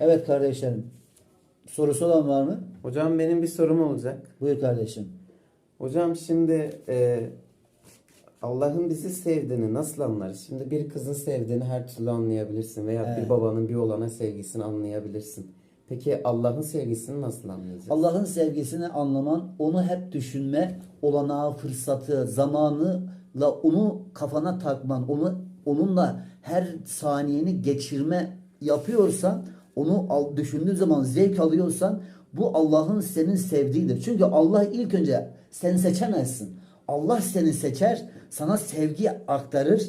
Evet kardeşlerim. Sorusu olan var mı? Hocam benim bir sorum olacak. Buyur kardeşim. Hocam şimdi e, Allah'ın bizi sevdiğini nasıl anlarız? Şimdi bir kızın sevdiğini her türlü anlayabilirsin veya Evet. bir babanın bir olana sevgisini anlayabilirsin. Peki Allah'ın sevgisini nasıl anlayacağız? Allah'ın sevgisini anlaman, onu hep düşünme, olanağı, fırsatı, zamanıyla onu kafana takman, onu onunla her saniyeni geçirme yapıyorsan, onu al, düşündüğün zaman zevk alıyorsan bu Allah'ın senin sevdiğidir. Çünkü Allah ilk önce sen seçemezsin. Allah seni seçer, sana sevgi aktarır.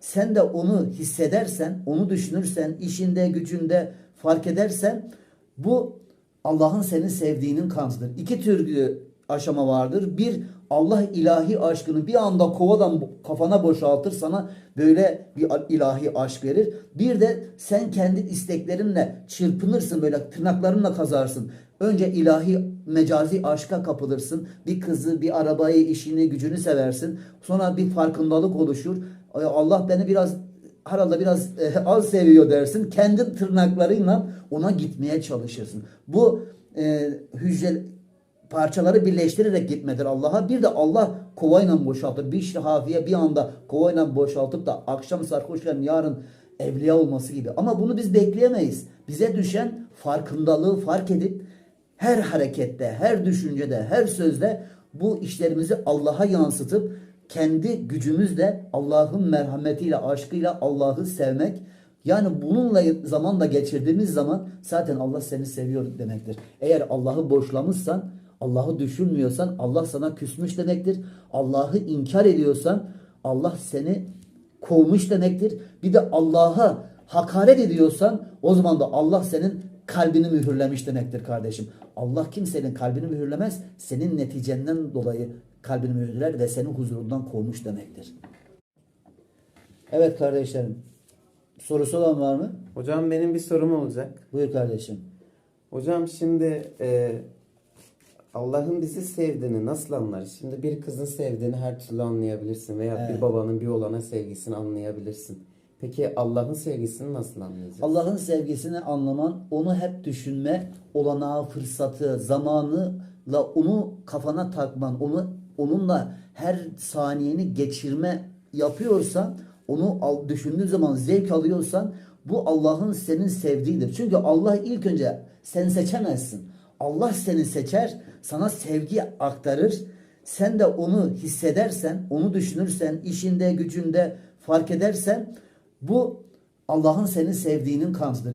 Sen de onu hissedersen, onu düşünürsen, işinde, gücünde fark edersen bu Allah'ın seni sevdiğinin kanıtıdır. İki tür e, aşama vardır. Bir Allah ilahi aşkını bir anda kovadan kafana boşaltır sana böyle bir ilahi aşk verir. Bir de sen kendi isteklerinle çırpınırsın böyle tırnaklarınla kazarsın. Önce ilahi mecazi aşka kapılırsın. Bir kızı, bir arabayı, işini, gücünü seversin. Sonra bir farkındalık oluşur. Allah beni biraz herhalde biraz e, az seviyor dersin. Kendi tırnaklarıyla ona gitmeye çalışırsın. Bu e, hücre parçaları birleştirerek gitmedir Allah'a. Bir de Allah kovayla boşaltır. Bir işte hafiye bir anda kovayla boşaltıp da akşam sarhoşken yarın evliya olması gibi. Ama bunu biz bekleyemeyiz. Bize düşen farkındalığı fark edip her harekette, her düşüncede, her sözde bu işlerimizi Allah'a yansıtıp kendi gücümüzle Allah'ın merhametiyle, aşkıyla Allah'ı sevmek. Yani bununla zamanla geçirdiğimiz zaman zaten Allah seni seviyor demektir. Eğer Allah'ı boşlamışsan, Allah'ı düşünmüyorsan Allah sana küsmüş demektir. Allah'ı inkar ediyorsan Allah seni kovmuş demektir. Bir de Allah'a hakaret ediyorsan o zaman da Allah senin kalbini mühürlemiş demektir kardeşim. Allah kimsenin kalbini mühürlemez. Senin neticenden dolayı kalbini mühürler ve seni huzurundan kovmuş demektir. Evet kardeşlerim. Sorusu olan var mı? Hocam benim bir sorum olacak. Buyur kardeşim. Hocam şimdi e, Allah'ın bizi sevdiğini nasıl anlarız? Şimdi bir kızın sevdiğini her türlü anlayabilirsin veya Evet. bir babanın bir olana sevgisini anlayabilirsin. Peki Allah'ın sevgisini nasıl anlayacağız? Allah'ın sevgisini anlaman, onu hep düşünme, olanağı, fırsatı, zamanıyla onu kafana takman, onu onunla her saniyeni geçirme yapıyorsan, onu al, düşündüğün zaman zevk alıyorsan bu Allah'ın senin sevdiğidir. Çünkü Allah ilk önce sen seçemezsin. Allah seni seçer, sana sevgi aktarır. Sen de onu hissedersen, onu düşünürsen, işinde, gücünde fark edersen bu Allah'ın seni sevdiğinin kanıtıdır.